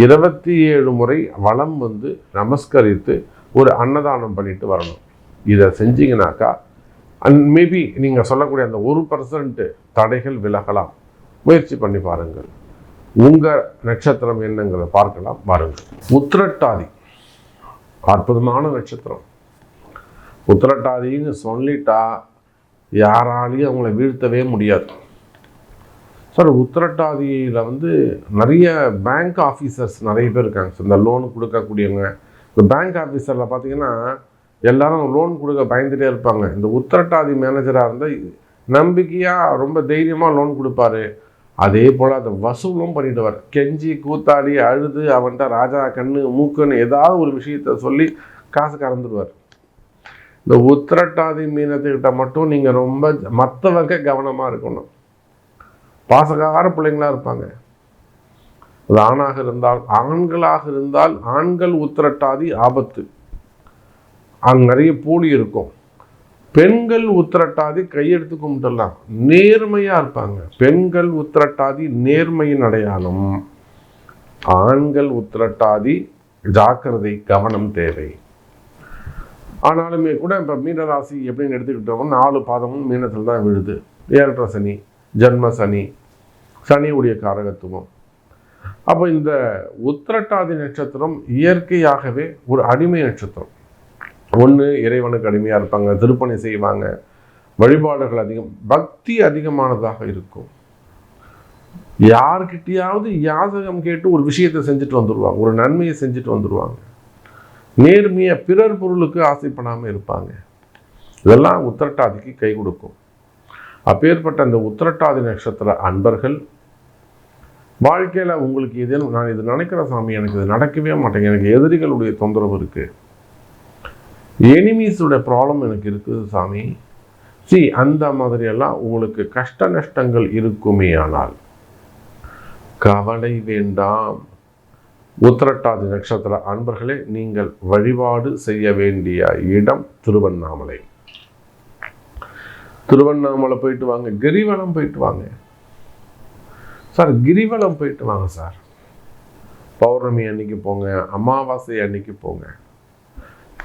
இருபத்தி ஏழு முறை வளம் வந்து நமஸ்கரித்து ஒரு அன்னதானம் பண்ணிட்டு வரணும். இதை செஞ்சீங்கனாக்கா அண்ட் மேபி நீங்கள் சொல்லக்கூடிய அந்த ஒரு பர்சன்ட்டு தடைகள் விலகலாம். முயற்சி பண்ணி பாருங்கள். உங்கள் நட்சத்திரம் என்னங்கிறத பார்க்கலாம் பாருங்கள் உத்திரட்டாதி. அற்புதமான நட்சத்திரம். உத்திரட்டாதின்னு சொல்லிட்டா யாராலையும் அவங்கள வீழ்த்தவே முடியாது. சார் உத்திரட்டாதியில் வந்து நிறைய பேங்க் ஆஃபீஸர்ஸ் நிறைய பேர் இருக்காங்க சார். இந்த லோன் கொடுக்கக்கூடியவங்க. இந்த பேங்க் ஆஃபீஸரில் பார்த்தீங்கன்னா எல்லாரும் லோன் கொடுக்க பயந்துட்டே இருப்பாங்க. இந்த உத்திரட்டாதி மேனேஜராக இருந்தால் நம்பிக்கையாக ரொம்ப தைரியமாக லோன் கொடுப்பாரு. அதே போல் அதை வசூலும் பண்ணிடுவார். கெஞ்சி கூத்தாடி அழுது அவன்கிட்ட ராஜா கண்ணு மூக்குன்னு ஏதாவது ஒரு விஷயத்த சொல்லி காசு கறந்துடுவார். இந்த உத்திரட்டாதி மீனத்துக்கிட்ட மட்டும் நீங்கள் ரொம்ப மற்றவங்க கவனமாக இருக்கணும். பாசகார பிள்ளைங்களா இருப்பாங்க. அது ஆணாக இருந்தால் ஆண்களாக இருந்தால் ஆண்கள் உத்திரட்டாதி ஆபத்து. அங்கே நிறைய போலி இருக்கும். பெண்கள் உத்திரட்டாதி கையெடுத்து கும்பிட்டுலாம் நேர்மையாக இருப்பாங்க. பெண்கள் உத்திரட்டாதி நேர்மையின் அடையாளம். ஆண்கள் உத்திரட்டாதி ஜாக்கிரதை கவனம் தேவை. ஆனாலுமே கூட இப்போ மீனராசி எப்படின்னு எடுத்துக்கிட்டோம்னா நாலு பாதமும் மீனத்தில் தான் விழுது. ஏழரை சனி. ஜன்ம சனி சனியுடைய காரகத்துவம். அப்போ இந்த உத்திரட்டாதி நட்சத்திரம் இயற்கையாகவே ஒரு அடிமை நட்சத்திரம். ஒன்று இறைவனுக்கு அடிமையாக இருப்பாங்க திருப்பணி செய்வாங்க வழிபாடுகள் அதிகம் பக்தி அதிகமானதாக இருக்கும். யார்கிட்டையாவது யாதகம் கேட்டு ஒரு விஷயத்தை செஞ்சுட்டு வந்துடுவாங்க ஒரு நன்மையை செஞ்சுட்டு வந்துடுவாங்க நேர்மையை பிறர் பொருளுக்கு ஆசைப்படாமல் இருப்பாங்க. இதெல்லாம் உத்திரட்டாதிக்கு கை கொடுக்கும். அப்பேற்பட்ட அந்த உத்திரட்டாதி நட்சத்திர அன்பர்கள் வாழ்க்கையில் உங்களுக்கு ஏதேனும் நான் இது நினைக்கிற சாமி எனக்கு இது நடக்கவே மாட்டேங்க எனக்கு எதிரிகளுடைய தொந்தரவு இருக்குது எனிமீஸோட ப்ராப்ளம் எனக்கு இருக்குது சாமி. சி அந்த மாதிரியெல்லாம் உங்களுக்கு கஷ்ட நஷ்டங்கள் இருக்குமே ஆனால் கவலை வேண்டாம். உத்திரட்டாதி நட்சத்திர அன்பர்களே நீங்கள் வழிபாடு செய்ய வேண்டிய இடம் திருவண்ணாமலை. திருவண்ணாமலை போயிட்டு வாங்க. கிரிவலம் போயிட்டு வாங்க. சார் கிரிவலம் போயிட்டு வாங்க சார். பௌர்ணமி அன்னைக்கு போங்க அமாவாசை அன்னைக்கு போங்க.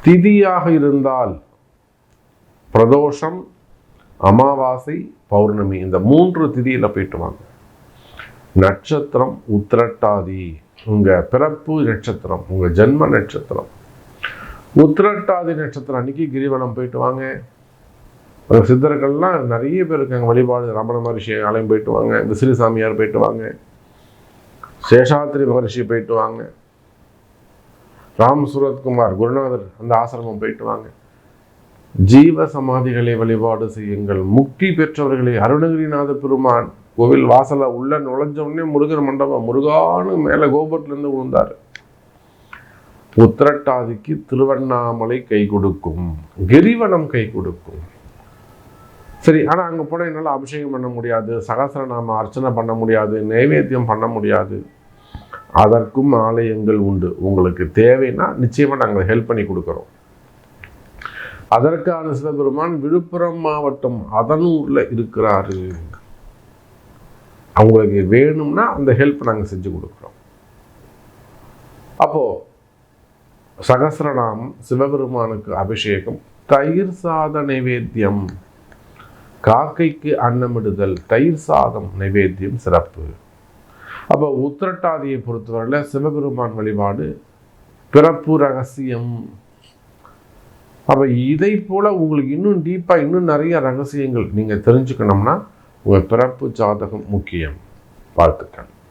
திதியாக இருந்தால் பிரதோஷம் அமாவாசை பௌர்ணமி இந்த மூன்று திதியில் போயிட்டு வாங்க. நட்சத்திரம் உத்திரட்டாதி. உங்கள் பிறப்பு நட்சத்திரம் உங்கள் ஜென்ம நட்சத்திரம். உத்திரட்டாதி நட்சத்திரம் அன்னைக்கு கிரிவலம் போயிட்டு வாங்க. சித்தர்கள்லாம் நிறைய பேர் இருக்காங்க. வழிபாடு ரமண மகரிஷி ஆலயம் போயிட்டு வாங்க. விசிறி சாமியார் போயிட்டு வாங்க. சேஷாத்ரி மகரிஷி போயிட்டு வாங்க. ராம் சுரத்குமார் குருநாதர் அந்த ஆசிரமம் போயிட்டு வாங்க. ஜீவ சமாதிகளை வழிபாடு செய்யுங்கள். முக்தி பெற்றவர்களை அருணகிரிநாத பெருமான் கோவில் வாசல உள்ள நுழைஞ்ச உடனே முருகர் மண்டபம் முருகானு மேலே கோபுரத்துலேருந்து விழுந்தார். உத்திரட்டாதிக்கு திருவண்ணாமலை கை கொடுக்கும். கிரிவனம் கை கொடுக்கும். சரி ஆனால் அங்கே போனால் என்னால் அபிஷேகம் பண்ண முடியாது சகசரநாம அர்ச்சனை பண்ண முடியாது நைவேத்தியம் பண்ண முடியாது. அதற்கும் ஆலயங்கள் உண்டு. உங்களுக்கு தேவைன்னா நிச்சயமாக நாங்கள் ஹெல்ப் பண்ணி கொடுக்குறோம். அதற்கான சிவபெருமான் விழுப்புரம் மாவட்டம் அதனூரில் இருக்கிறாரு. அவங்களுக்கு வேணும்னா அந்த ஹெல்ப் நாங்கள் செஞ்சு கொடுக்குறோம். அப்போது சகசிரநாமம் சிவபெருமானுக்கு அபிஷேகம் தயிர் சாத நைவேத்தியம். காக்கைக்கு அன்னமிடுதல் தயிர் சாதம் நைவேத்தியம் சிறப்பு. அப்போ உத்திரட்டாதியை பொறுத்தவரையில் சிவபெருமான் வழிபாடு பிறப்பு ரகசியம். அப்போ இதை போல் உங்களுக்கு இன்னும் டீப்பாக இன்னும் நிறைய ரகசியங்கள் நீங்கள் தெரிஞ்சுக்கணும்னா உங்கள் பிறப்பு ஜாதகம் முக்கியம். வாழ்த்துக்கள்.